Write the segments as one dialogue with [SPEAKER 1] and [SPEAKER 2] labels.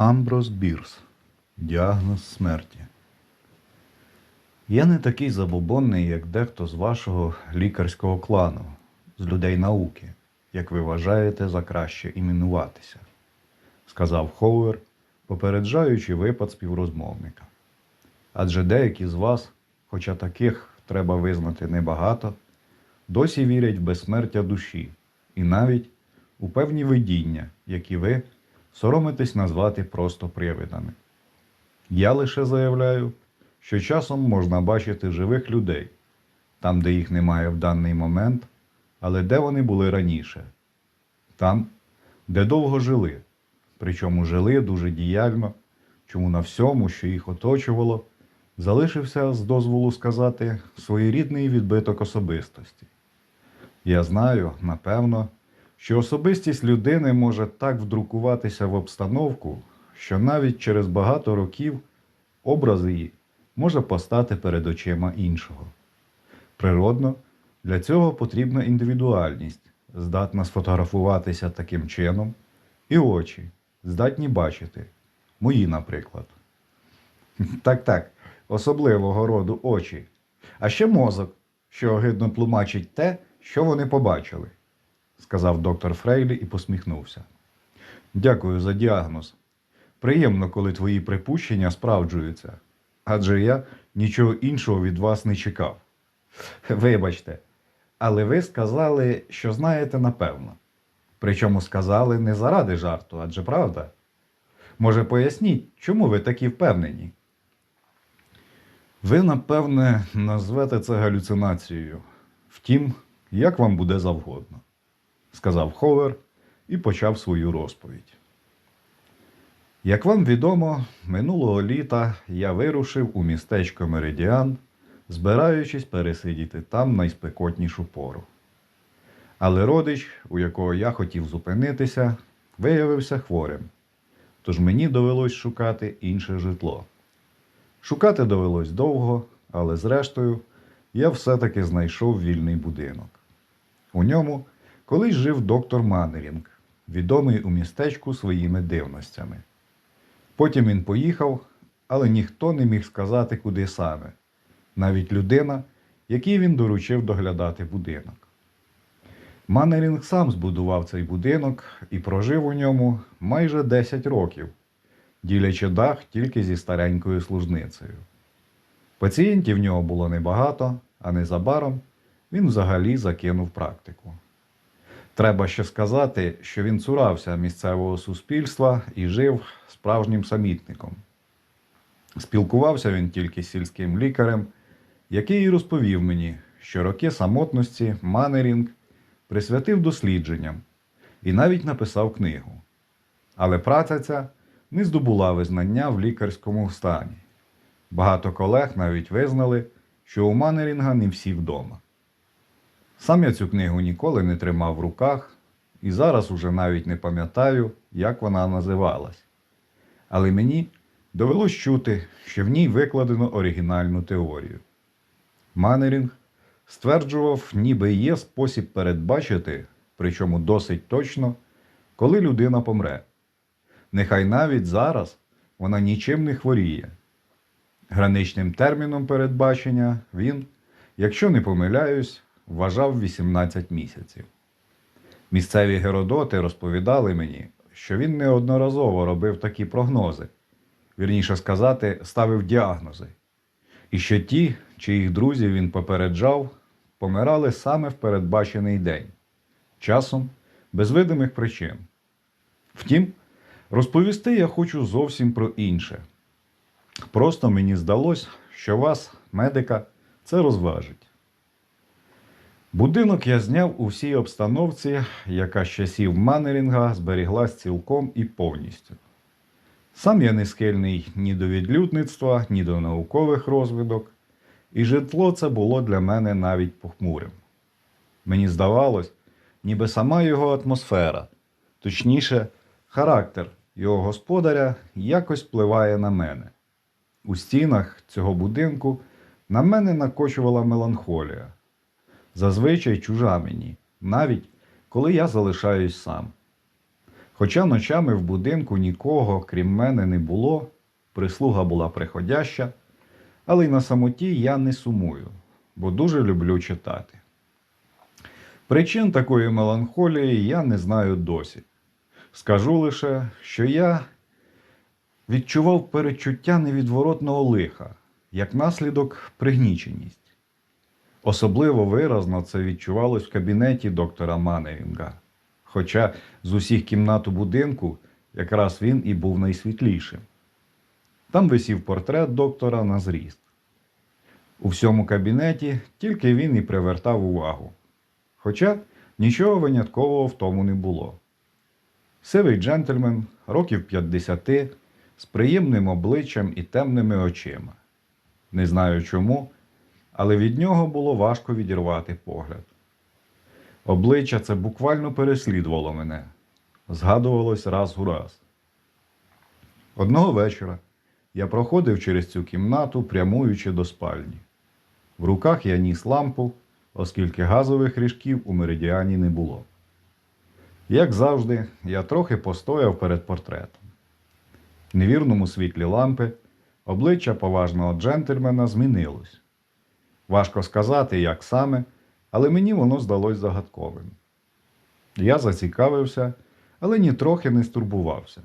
[SPEAKER 1] Амброс Бірс. Діагноз смерті. Я не такий забобонний, як дехто з вашого лікарського клану, з людей науки, як ви вважаєте за краще іменуватися, сказав Хоуер, попереджаючи випад співрозмовника. Адже деякі з вас, хоча таких треба визнати небагато, досі вірять в безсмертя душі і навіть у певні видіння, які ви соромитесь назвати просто привидами. Я лише заявляю, що часом можна бачити живих людей, там, де їх немає в даний момент, але де вони були раніше, там, де довго жили, причому жили дуже діяльно, чому на всьому, що їх оточувало, залишився, з дозволу сказати, своєрідний відбиток особистості. Я знаю, напевно, що особистість людини може так вдрукуватися в обстановку, що навіть через багато років образ її може постати перед очима іншого. Природно, для цього потрібна індивідуальність, здатна сфотографуватися таким чином, і очі, здатні бачити. Мої, наприклад. Так, так, особливого роду очі. А ще мозок, що огидно тлумачить те, що вони побачили, сказав доктор Фрейлі і посміхнувся. Дякую за діагноз. Приємно, коли твої припущення справджуються, адже я нічого іншого від вас не чекав. Вибачте, але ви сказали, що знаєте напевно. Причому сказали не заради жарту, адже правда? Може, поясніть, чому ви такі впевнені? Ви, напевне, назвете це галюцинацією. Втім, як вам буде завгодно, сказав Ховер і почав свою розповідь. Як вам відомо, минулого літа я вирушив у містечко Меридіан, збираючись пересидіти там найспекотнішу пору. Але родич, у якого я хотів зупинитися, виявився хворим, тож мені довелось шукати інше житло. Шукати довелось довго, але зрештою я все-таки знайшов вільний будинок. У ньому колись жив доктор Маннерінг, відомий у містечку своїми дивностями. Потім він поїхав, але ніхто не міг сказати, куди саме, навіть людина, якій він доручив доглядати будинок. Маннерінг сам збудував цей будинок і прожив у ньому майже 10 років, ділячи дах тільки зі старенькою служницею. Пацієнтів в нього було небагато, а незабаром він взагалі закинув практику. Треба ще сказати, що він цурався місцевого суспільства і жив справжнім самітником. Спілкувався він тільки з сільським лікарем, який розповів мені, що роки самотності Манерінг присвятив дослідженням і навіть написав книгу. Але праця ця не здобула визнання в лікарському стані. Багато колег навіть визнали, що у Манерінга не всі вдома. Сам я цю книгу ніколи не тримав в руках і зараз уже навіть не пам'ятаю, як вона називалась. Але мені довелось чути, що в ній викладено оригінальну теорію. Манерінг стверджував, ніби є спосіб передбачити, причому досить точно, коли людина помре. Нехай навіть зараз вона нічим не хворіє. Граничним терміном передбачення він, якщо не помиляюсь, вважав 18 місяців. Місцеві геродоти розповідали мені, що він неодноразово робив такі прогнози, вірніше сказати, ставив діагнози, і що ті, чиїх друзів він попереджав, помирали саме в передбачений день, часом без видимих причин. Втім, розповісти я хочу зовсім про інше. Просто мені здалось, що вас, медика, це розважить. Будинок я зняв у всій обстановці, яка з часів Маннерінга зберіглась цілком і повністю. Сам я не схильний ні до відлюдництва, ні до наукових розвідок, і житло це було для мене навіть похмурим. Мені здавалось, ніби сама його атмосфера, точніше, характер його господаря якось впливає на мене. У стінах цього будинку на мене накочувала меланхолія зазвичай чужа мені, навіть коли я залишаюсь сам. Хоча ночами в будинку нікого, крім мене, не було, прислуга була приходяща, але й на самоті я не сумую, бо дуже люблю читати. Причин такої меланхолії я не знаю досі. Скажу лише, що я відчував перечуття невідворотного лиха, як наслідок пригніченість. Особливо виразно це відчувалось в кабінеті доктора Манерінга. Хоча з усіх кімнат у будинку якраз він і був найсвітлішим. Там висів портрет доктора на зріст. У всьому кабінеті тільки він і привертав увагу. Хоча нічого виняткового в тому не було. Сивий джентльмен, років 50, з приємним обличчям і темними очима. Не знаю чому, але від нього було важко відірвати погляд. Обличчя це буквально переслідувало мене, згадувалось раз у раз. Одного вечора я проходив через цю кімнату, прямуючи до спальні. В руках я ніс лампу, оскільки газових ріжків у меридіані не було. Як завжди, я трохи постояв перед портретом. В невірному світлі лампи обличчя поважного джентльмена змінилось. Важко сказати, як саме, але мені воно здалось загадковим. Я зацікавився, але нітрохи не стурбувався.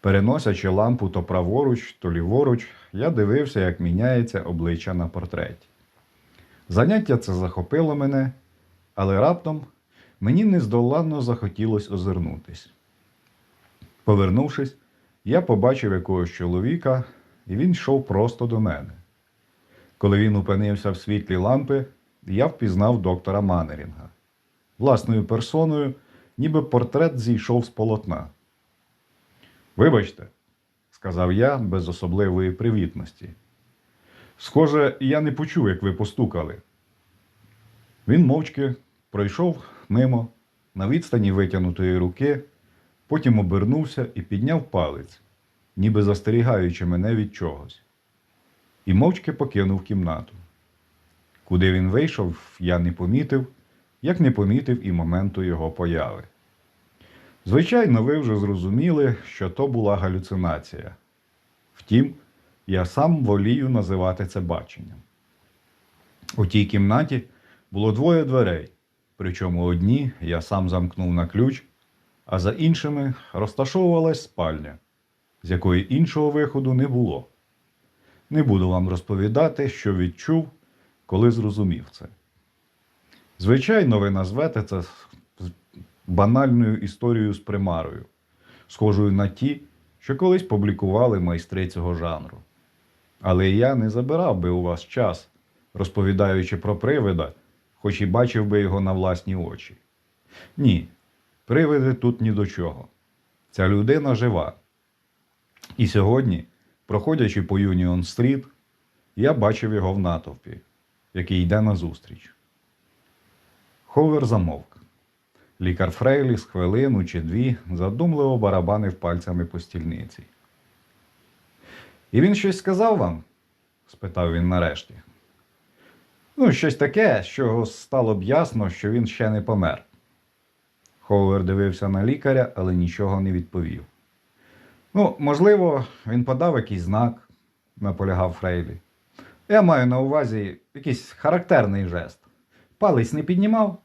[SPEAKER 1] Переносячи лампу то праворуч, то ліворуч, я дивився, як міняється обличчя на портреті. Заняття це захопило мене, але раптом мені нездоланно захотілося озирнутись. Повернувшись, я побачив якогось чоловіка, і він йшов просто до мене. Коли він опинився в світлі лампи, я впізнав доктора Манерінга. Власною персоною, ніби портрет зійшов з полотна. Вибачте, сказав я без особливої привітності. Схоже, я не почув, як ви постукали. Він мовчки пройшов мимо на відстані витягнутої руки, потім обернувся і підняв палець, ніби застерігаючи мене від чогось, і мовчки покинув кімнату. Куди він вийшов, я не помітив, як не помітив і моменту його появи. Звичайно, ви вже зрозуміли, що то була галюцинація. Втім, я сам волію називати це баченням. У тій кімнаті було двоє дверей, причому одні я сам замкнув на ключ, а за іншими розташовувалась спальня, з якої іншого виходу не було. Не буду вам розповідати, що відчув, коли зрозумів це. Звичайно, ви назвете це банальною історією з примарою, схожою на ті, що колись публікували майстри цього жанру. Але я не забирав би у вас час, розповідаючи про привида, хоч і бачив би його на власні очі. Ні, привиди тут ні до чого. Ця людина жива. І сьогодні, проходячи по Юніон Стріт, я бачив його в натовпі, який йде назустріч. Ховер замовк. Лікар Фрейлі з хвилину чи дві задумливо барабанив пальцями по стільниці. І він щось сказав вам? спитав він нарешті. Ну, щось таке, що стало б ясно, що він ще не помер. Ховер дивився на лікаря, але нічого не відповів. Ну, можливо, він подав якийсь знак, наполягав Фрейлі. Я маю на увазі якийсь характерний жест. Палець не піднімав.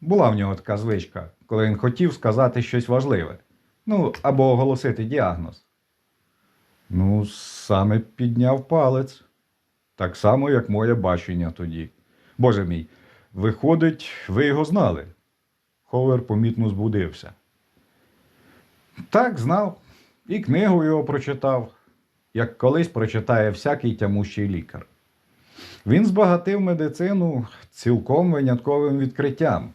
[SPEAKER 1] Була в нього така звичка, коли він хотів сказати щось важливе. Ну, або оголосити діагноз. Ну, саме підняв палець. Так само, як моє бачення тоді. Боже мій, виходить, ви його знали. Ховер помітно збудився. Так, знав. І книгу його прочитав, як колись прочитає всякий тямущий лікар. Він збагатив медицину цілком винятковим відкриттям,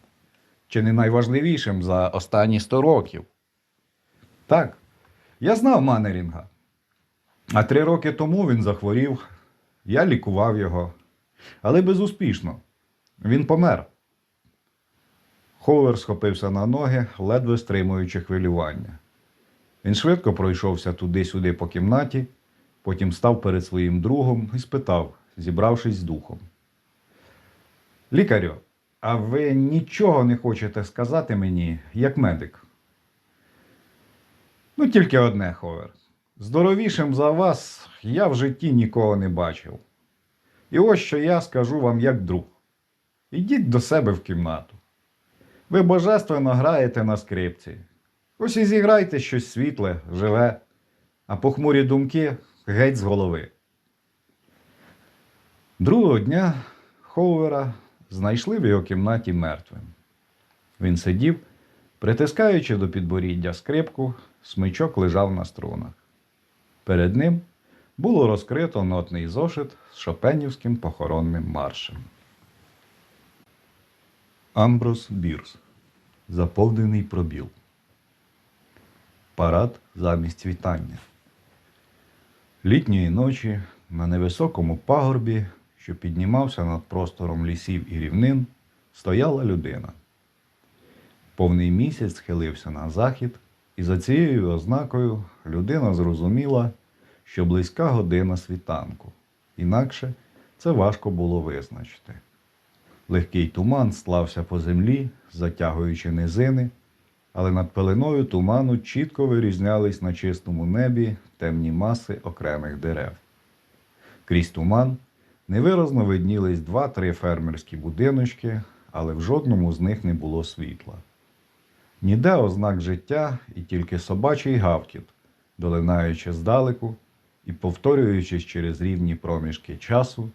[SPEAKER 1] чи не найважливішим за останні 100 років. Так, я знав Манерінга. А три роки тому він захворів, я лікував його, але безуспішно. Він помер. Ховер схопився на ноги, ледве стримуючи хвилювання. Він швидко пройшовся туди-сюди по кімнаті, потім став перед своїм другом і спитав, зібравшись з духом. Лікарю, а ви нічого не хочете сказати мені, як медик? Ну, тільки одне, Ховер. Здоровішим за вас я в житті нікого не бачив. І ось що я скажу вам як друг. Ідіть до себе в кімнату. Ви божественно граєте на скрипці. Ось і зіграйте щось світле, живе, а похмурі думки геть з голови. Другого дня Хоувера знайшли в його кімнаті мертвим. Він сидів, притискаючи до підборіддя скрипку, смичок лежав на струнах. Перед ним було розкрито нотний зошит з шопенівським похоронним маршем. Амброс Бірс. Заповнений пробіл. Парад замість вітання. Літньої ночі на невисокому пагорбі, що піднімався над простором лісів і рівнин, стояла людина. Повний місяць схилився на захід, і за цією ознакою людина зрозуміла, що близька година світанку. Інакше це важко було визначити. Легкий туман стлався по землі, затягуючи низини, але над пеленою туману чітко вирізнялись на чистому небі темні маси окремих дерев. Крізь туман невиразно виднілись два-три фермерські будиночки, але в жодному з них не було світла. Ніде ознак життя і тільки собачий гавкіт, долинаючи здалеку і повторюючись через рівні проміжки часу,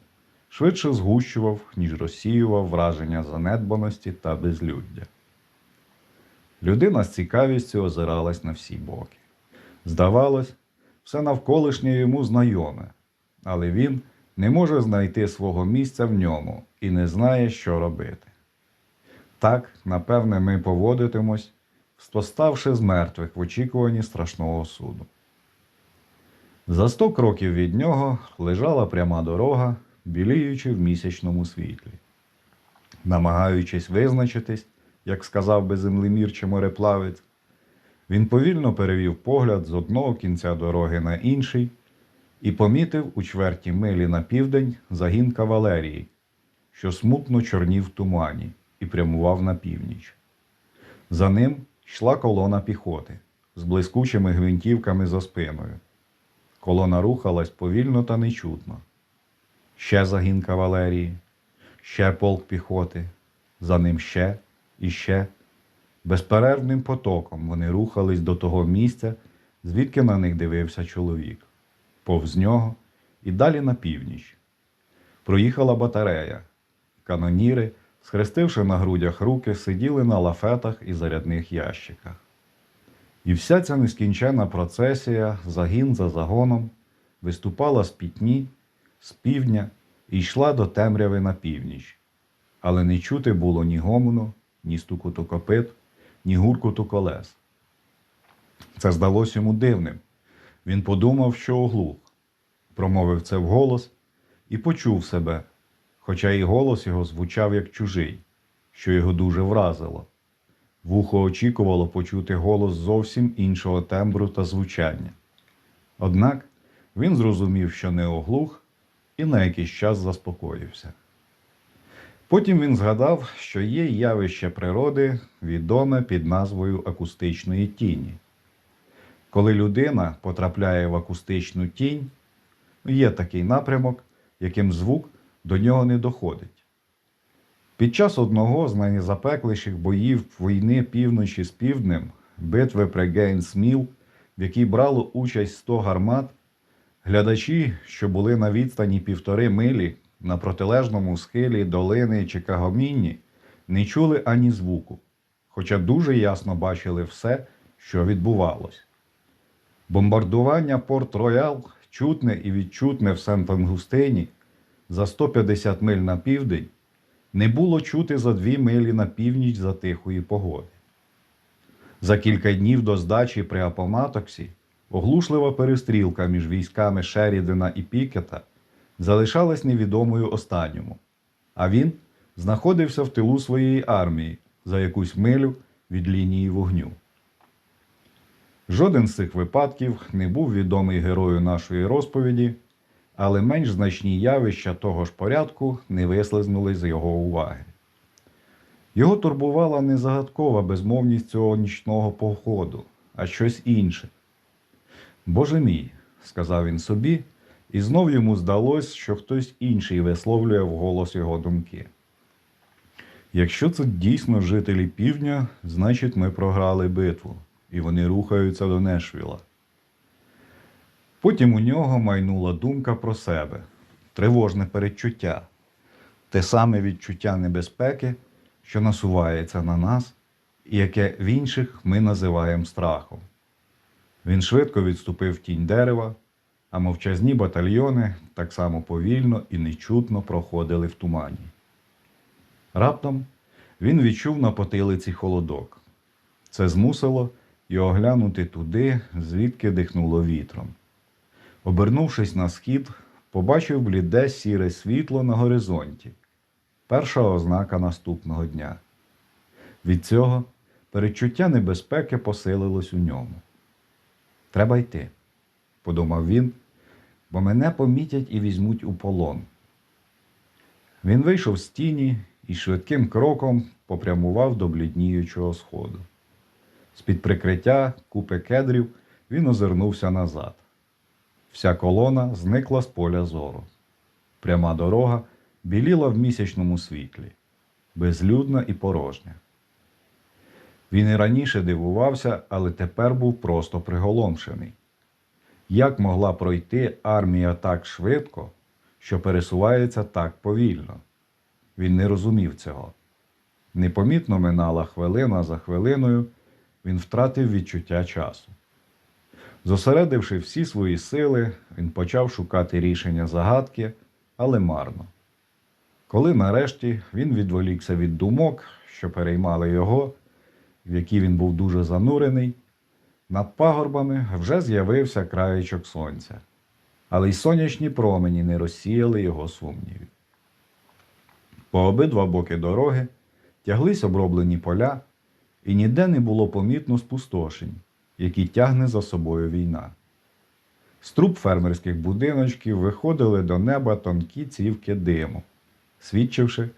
[SPEAKER 1] швидше згущував, ніж розсіював враження занедбаності та безлюддя. Людина з цікавістю озиралась на всі боки. Здавалось, все навколишнє йому знайоме, але він не може знайти свого місця в ньому і не знає, що робити. Так, напевне, ми поводитимось, споставши з мертвих в очікуванні страшного суду. За сто кроків від нього лежала пряма дорога, біліючи в місячному світлі. Намагаючись визначитись, як сказав би землемір чи мореплавець, він повільно перевів погляд з одного кінця дороги на інший і помітив у чверті милі на південь загін кавалерії, що смутно чорнів в тумані і прямував на північ. За ним йшла колона піхоти з блискучими гвинтівками за спиною. Колона рухалась повільно та нечутно. Ще загін кавалерії, ще полк піхоти, за ним ще і ще. Безперервним потоком вони рухались до того місця, звідки на них дивився чоловік, повз нього і далі на північ. Проїхала батарея. Каноніри, схрестивши на грудях руки, сиділи на лафетах і зарядних ящиках. І вся ця нескінченна процесія, загін за загоном, виступала з пітні, з півдня і йшла до темряви на північ. Але не чути було ні гомону, ні стукоту копит, ні гуркоту колес. Це здалося йому дивним. Він подумав, що оглух, промовив це вголос і почув себе, хоча і голос його звучав як чужий, що його дуже вразило. Вухо очікувало почути голос зовсім іншого тембру та звучання. Однак він зрозумів, що не оглух, і на якийсь час заспокоївся. Потім він згадав, що є явище природи, відоме під назвою акустичної тіні. Коли людина потрапляє в акустичну тінь, є такий напрямок, яким звук до нього не доходить. Під час одного з найзапекліших боїв війни півночі з півднем, битви при Гейнсміл, в якій брало участь 100 гармат, глядачі, що були на відстані півтори милі на протилежному схилі долини Чикагомінні, не чули ані звуку, хоча дуже ясно бачили все, що відбувалось. Бомбардування Порт Роял, чутне і відчутне в Сент-Ангустині, за 150 миль на південь, не було чути за дві милі на північ за тихої погоди. За кілька днів до здачі при Апоматоксі оглушлива перестрілка між військами Шерідена і Пікета залишалась невідомою останньому, а він знаходився в тилу своєї армії за якусь милю від лінії вогню. Жоден з цих випадків не був відомий герою нашої розповіді, але менш значні явища того ж порядку не вислизнули з його уваги. Його турбувала не загадкова безмовність цього нічного походу, а щось інше, Боже мій, сказав він собі, і знов йому здалось, що хтось інший висловлює вголос його думки. Якщо це дійсно жителі півдня, значить ми програли битву, і вони рухаються до Нешвіла. Потім у нього майнула думка про себе, тривожне передчуття, те саме відчуття небезпеки, що насувається на нас, і яке в інших ми називаємо страхом. Він швидко відступив в тінь дерева, а мовчазні батальйони так само повільно і нечутно проходили в тумані. Раптом він відчув на потилиці холодок. Це змусило його глянути туди, звідки дихнуло вітром. Обернувшись на схід, побачив бліде сіре світло на горизонті. Перша ознака наступного дня. Від цього передчуття небезпеки посилилось у ньому. Треба йти, подумав він, бо мене помітять і візьмуть у полон. Він вийшов з тіні і швидким кроком попрямував до блідніючого сходу. З-під прикриття купи кедрів він озирнувся назад. Вся колона зникла з поля зору. Пряма дорога біліла в місячному світлі, безлюдна і порожня. Він і раніше дивувався, але тепер був просто приголомшений. Як могла пройти армія так швидко, що пересувається так повільно? Він не розумів цього. Непомітно минала хвилина за хвилиною, він втратив відчуття часу. Зосередивши всі свої сили, він почав шукати рішення загадки, але марно. Коли нарешті він відволікся від думок, що переймали його, в які він був дуже занурений, над пагорбами вже з'явився краєчок сонця, але й сонячні промені не розсіяли його сумнівів. По обидва боки дороги тяглись оброблені поля, і ніде не було помітно спустошень, які тягне за собою війна. З труб фермерських будиночків виходили до неба тонкі цівки диму, свідчивши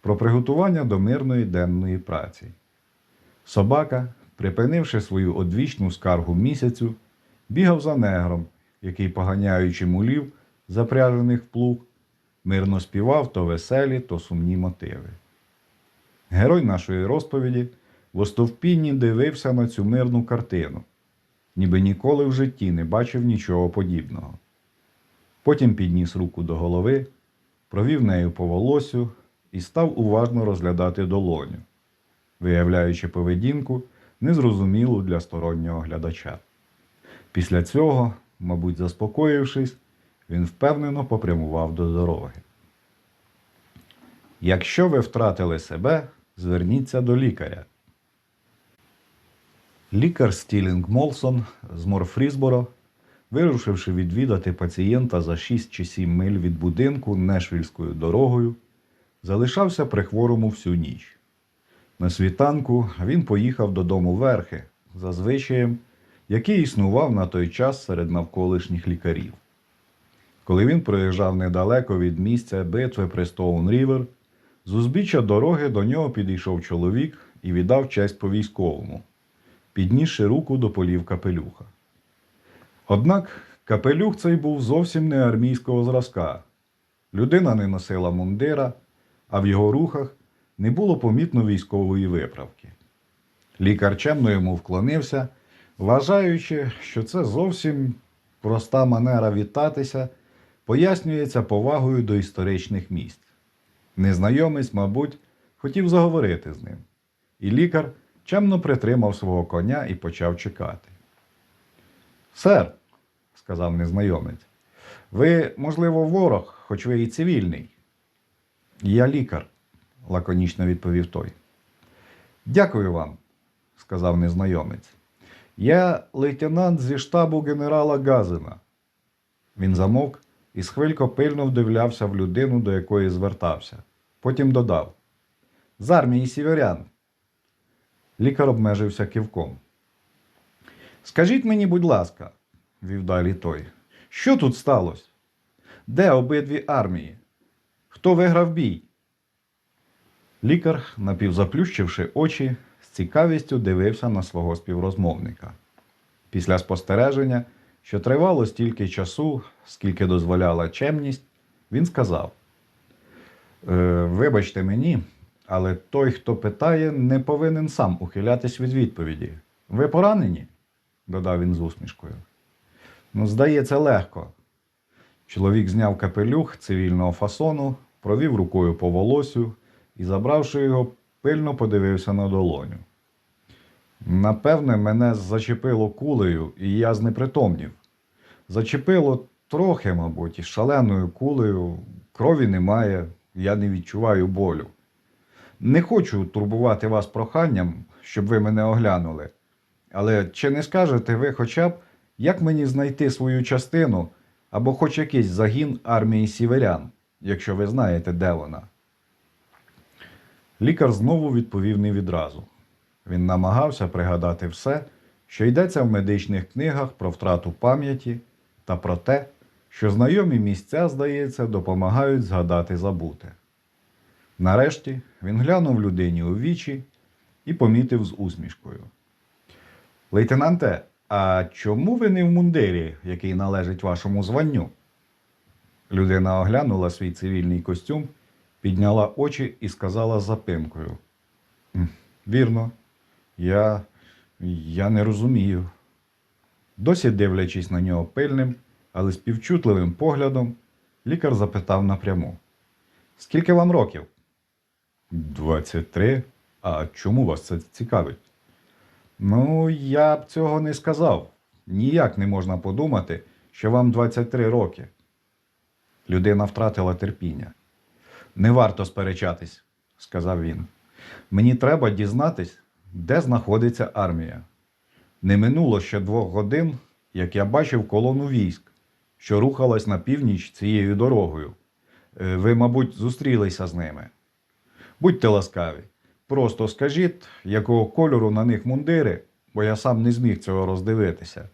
[SPEAKER 1] про приготування до мирної денної праці. Собака, припинивши свою одвічну скаргу місяцю, бігав за негром, який, поганяючи мулів, запряжених в плуг, мирно співав то веселі, то сумні мотиви. Герой нашої розповіді в остовпінні дивився на цю мирну картину, ніби ніколи в житті не бачив нічого подібного. Потім підніс руку до голови, провів нею по волосю і став уважно розглядати долоню, виявляючи поведінку, незрозумілу для стороннього глядача. Після цього, мабуть, заспокоївшись, він впевнено попрямував до дороги. Якщо ви втратили себе, зверніться до лікаря. Лікар Стілінг Молсон з Морфрісборо, вирушивши відвідати пацієнта за 6 чи 7 миль від будинку Нешвільською дорогою, залишався при хворому всю ніч. На світанку він поїхав додому верхи, за звичаєм, який існував на той час серед навколишніх лікарів. Коли він проїжджав недалеко від місця битви при Стоун Рівер, з узбіччя дороги до нього підійшов чоловік і віддав честь по військовому, піднісши руку до полів капелюха. Однак капелюх цей був зовсім не армійського зразка. Людина не носила мундира, а в його рухах не було помітно військової виправки. Лікар чемно йому вклонився, вважаючи, що це зовсім проста манера вітатися, пояснюється повагою до історичних місць. Незнайомець, мабуть, хотів заговорити з ним, і лікар чемно притримав свого коня і почав чекати. Сер, сказав незнайомець, ви, можливо, ворог, хоч ви і цивільний. Я лікар, лаконічно відповів той. Дякую вам, сказав незнайомець. Я лейтенант зі штабу генерала Газина. Він замовк і схвилько пильно вдивлявся в людину, до якої звертався. Потім додав з армії сіверян. Лікар обмежився кивком. Скажіть мені, будь ласка, вів далі той, що тут сталося? Де обидві армії? Хто виграв бій? Лікар, напівзаплющивши очі, з цікавістю дивився на свого співрозмовника. Після спостереження що тривало стільки часу, скільки дозволяла чемність, він сказав: «Е, Вибачте мені, але той, хто питає, не повинен сам ухилятись від відповіді. Ви поранені? додав він з усмішкою. Ну, здається, легко. Чоловік зняв капелюх цивільного фасону, провів рукою по волосю і, забравши його, пильно подивився на долоню. Напевне, мене зачепило кулею, і я знепритомнів. Зачепило трохи, мабуть, шаленою кулею, крові немає, я не відчуваю болю. Не хочу турбувати вас проханням, щоб ви мене оглянули. Але чи не скажете ви хоча б, як мені знайти свою частину або хоч якийсь загін армії сіверян, якщо ви знаєте, де вона? Лікар знову відповів не відразу. Він намагався пригадати все, що йдеться в медичних книгах про втрату пам'яті та про те, що знайомі місця, здається, допомагають згадати забуте. Нарешті він глянув людині у вічі і помітив з усмішкою. Лейтенанте, а чому ви не в мундирі, який належить вашому званню? Людина оглянула свій цивільний костюм, підняла очі і сказала з запинкою. Вірно, я. я не розумію. Досі дивлячись на нього пильним, але співчутливим поглядом, лікар запитав напряму: Скільки вам років? Двадцять три. А чому вас це цікавить? Ну, я б цього не сказав. Ніяк не можна подумати, що вам 23 роки. Людина втратила терпіння. Не варто сперечатись, сказав він. Мені треба дізнатись, де знаходиться армія. Не минуло ще двох годин, як я бачив колону військ, що рухалась на північ цією дорогою. Е, Ви, мабуть, зустрілися з ними. Будьте ласкаві, просто скажіть, якого кольору на них мундири, бо я сам не зміг цього роздивитися.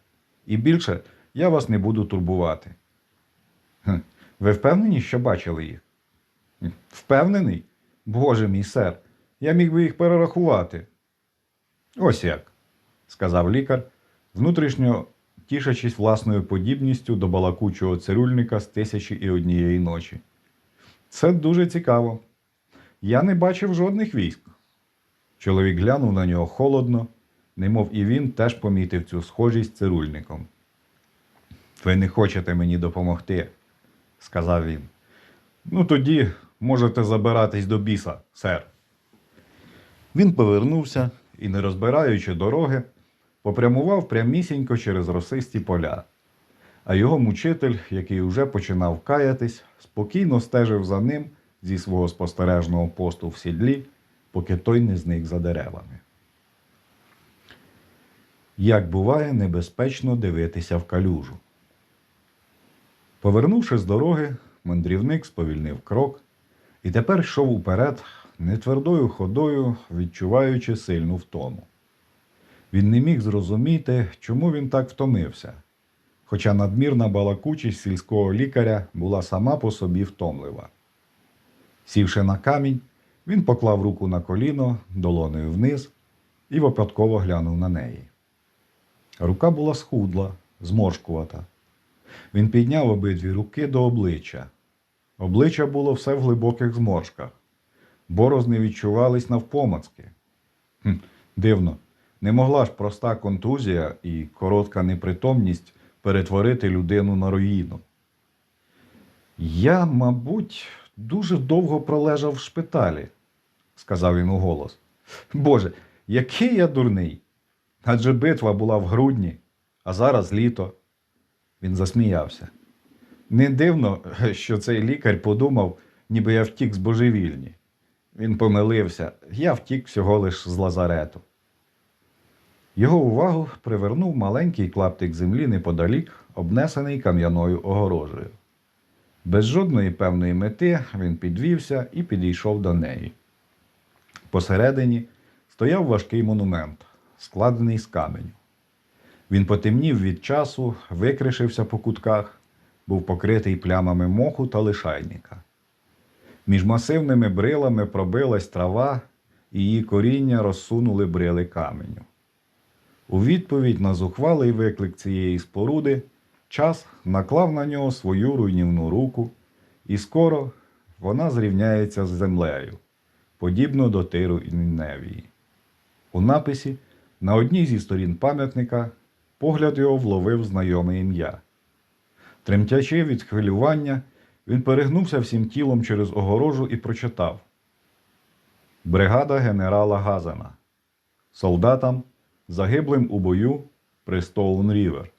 [SPEAKER 1] І більше я вас не буду турбувати. Ви впевнені, що бачили їх? «Хм, Впевнений? Боже мій сер, я міг би їх перерахувати. Ось як, сказав лікар, внутрішньо тішачись власною подібністю до балакучого цирюльника з тисячі і однієї ночі. Це дуже цікаво. Я не бачив жодних військ. Чоловік глянув на нього холодно, немов і він теж помітив цю схожість цирульником. Ви не хочете мені допомогти, сказав він. Ну тоді можете забиратись до біса, сер. Він повернувся і, не розбираючи дороги, попрямував прямісінько через росисті поля. А його мучитель, який уже починав каятись, спокійно стежив за ним зі свого спостережного посту в сідлі, поки той не зник за деревами. Як буває, небезпечно дивитися в калюжу. Повернувши з дороги, мандрівник сповільнив крок і тепер йшов уперед, нетвердою ходою, відчуваючи сильну втому. Він не міг зрозуміти, чому він так втомився, хоча надмірна балакучість сільського лікаря була сама по собі втомлива. Сівши на камінь, він поклав руку на коліно, долонею вниз і випадково глянув на неї. Рука була схудла, зморшкувата. Він підняв обидві руки до обличчя. Обличчя було все в глибоких зморшках. Борозни відчувались навпомацки. Хм, дивно, не могла ж проста контузія і коротка непритомність перетворити людину на руїну. Я, мабуть, дуже довго пролежав в шпиталі, сказав він уголос. Боже, який я дурний. Адже битва була в грудні, а зараз літо. Він засміявся. Не дивно, що цей лікар подумав, ніби я втік з божевільні. Він помилився, я втік всього лиш з лазарету. Його увагу привернув маленький клаптик землі неподалік, обнесений кам'яною огорожею. Без жодної певної мети він підвівся і підійшов до неї. Посередині стояв важкий монумент, складений з каменю. Він потемнів від часу, викришився по кутках, був покритий плямами моху та лишайника. Між масивними брилами пробилась трава, і її коріння розсунули брили каменю. У відповідь на зухвалий виклик цієї споруди час наклав на нього свою руйнівну руку, і скоро вона зрівняється з землею, подібно до тиру і Ніневії. У написі на одній зі сторін пам'ятника погляд його вловив знайоме ім'я. Тремтячи від хвилювання, він перегнувся всім тілом через огорожу і прочитав Бригада генерала Газана. Солдатам, загиблим у бою при Стоун Рівер.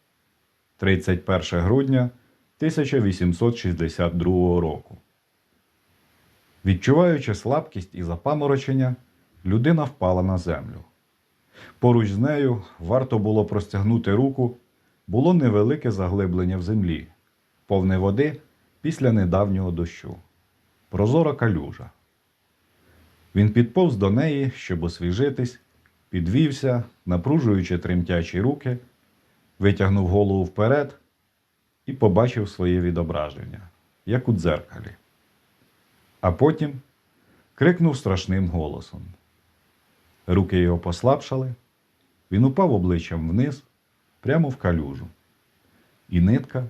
[SPEAKER 1] 31 грудня 1862 року. Відчуваючи слабкість і запаморочення, людина впала на землю. Поруч з нею варто було простягнути руку, було невелике заглиблення в землі, повне води після недавнього дощу, прозора калюжа. Він підповз до неї, щоб освіжитись, підвівся, напружуючи тремтячі руки, витягнув голову вперед і побачив своє відображення, як у дзеркалі. А потім крикнув страшним голосом. Руки його послабшали, він упав обличчям вниз, прямо в калюжу. І нитка,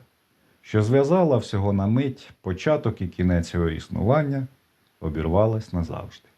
[SPEAKER 1] що зв'язала всього на мить початок і кінець його існування, обірвалась назавжди.